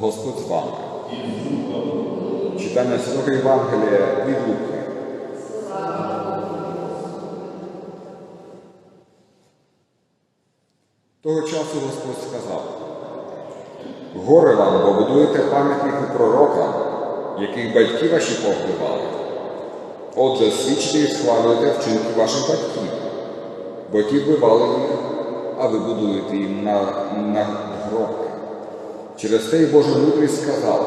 Господь з вами. Читання Святого Євангелія від Луки. Того часу Господь сказав, горе вам, бо будуєте пам'ятники пророкам, яких батьки ваші повбивали. Отже, свідчите і схвалюєте вчинки ваших батьків, бо ті вбивали їх, а ви будуєте їм на, на гробки. Через те й Божа мудрість сказала,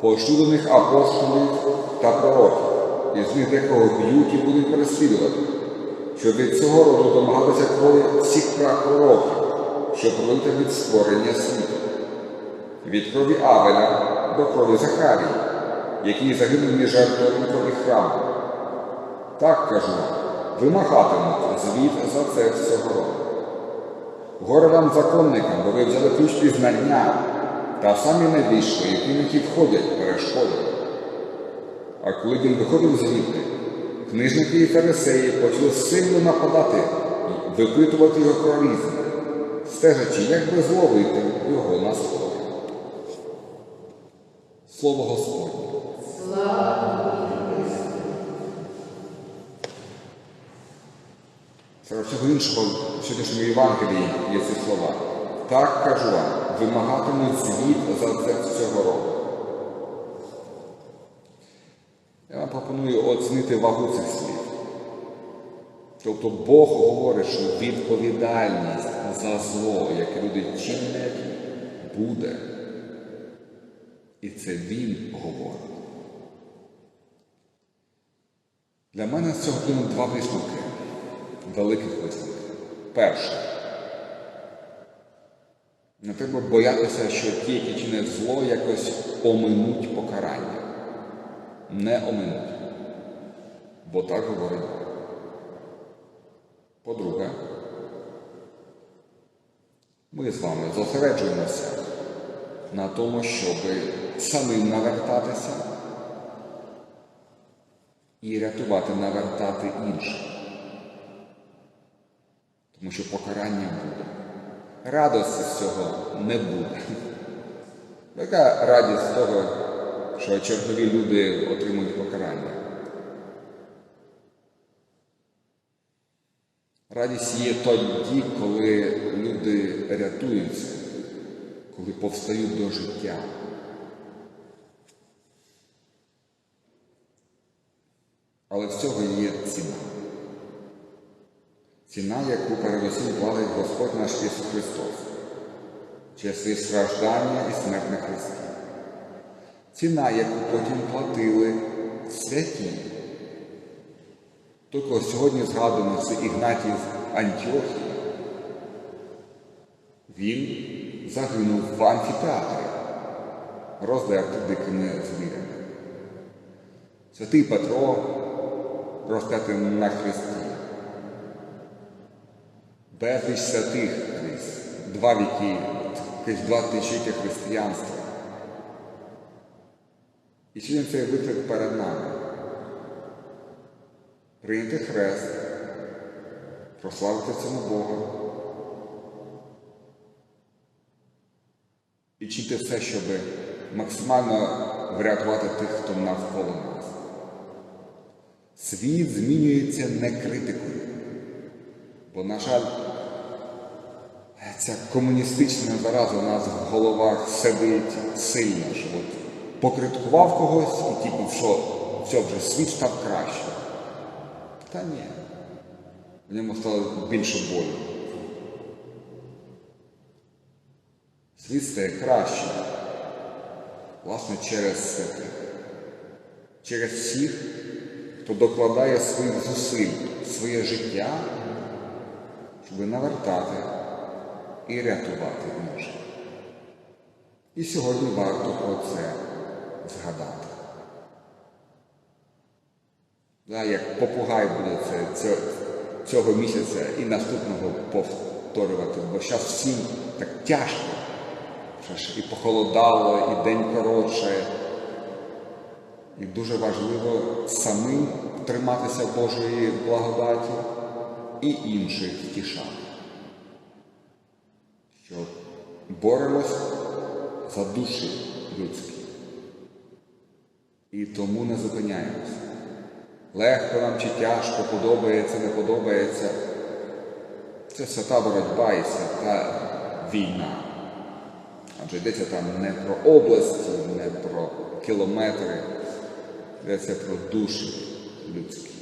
пошлю до них апостолів та пророків, і з них декого б'ють і будуть переслідувати, щоб від цього роду домагатися крові всіх пророків, що пролита від створення світу, від крові Авеля до крові Захарії, який загинув між жертвою храму. Так кажу, вимагатимуть звіт за це всього року. Горе вам законникам, бо ви взяли ключ пізнання, та самі не вийшли, і тим, які входять, перешкодили. А коли він виходив звідти, книжники і фарисеї почали сильно нападати і випитувати його про різне, стежачи, як би зловити його на слові. Слово Господнє. Серед всього іншого сьогоднішньому Євангелії є ці слова. Так кажу вам, вимагатимуть звіт за це цього року. Я вам пропоную оцінити вагу цих слів. Тобто Бог говорить, що відповідальність за зло, яке люди чинять, буде. І це Він говорить. Для мене з цього плину два висновки великих висновків. Перше. Не треба боятися, що ті, які чинять зло, якось оминуть покарання. Не оминуть. Бо так говорить. По-друге, ми з вами зосереджуємося на тому, щоб самим навертатися і рятувати, навертати інших. Тому що покарання буде. Радості з цього не буде. Яка радість з того, що чергові люди отримують покарання? Радість є тоді, коли люди рятуються, коли повстають до життя. Але в цього є ціна. Ціна, яку передусім платить Господь наш Ісус Христос через страждання і смерть на Христі. Ціна, яку потім платили святі. Тільки сьогодні згаданий це Ігнатій Антіохії. Він загинув в амфітеатрі, роздертий дикими звірями. Святий Петро розп'ятий на хресті. Безліч святих крізь два віки, крізь два тисячі християнства. І сьогодні цей виклик перед нами. Прийняти хрест, прославити цьому Бога і вчити все, щоб максимально врятувати тих, хто навколо нас. Світ змінюється не критикою. Бо, на жаль, ця комуністична зараза у нас в головах сидить сильно, що от покриткував когось і типу, що все вже світ став краще. Та ні. В ньому стало більше болю. Світ стає краще, власне, через святих, через всіх, хто докладає своїх зусиль, своє життя щоб навертати і рятувати інших. І сьогодні варто про це згадати. Да, як попугай буде це цього місяця і наступного повторювати, бо зараз всім так тяжко. Що ж і похолодало, і день коротше. І дуже важливо самим триматися Божої благодаті і інших втішати. Боремось за душі людські. І тому не зупиняємося. Легко нам чи тяжко, подобається, не подобається. Це свята боротьба і свята війна. Адже йдеться там не про області, не про кілометри, йдеться про душі людські.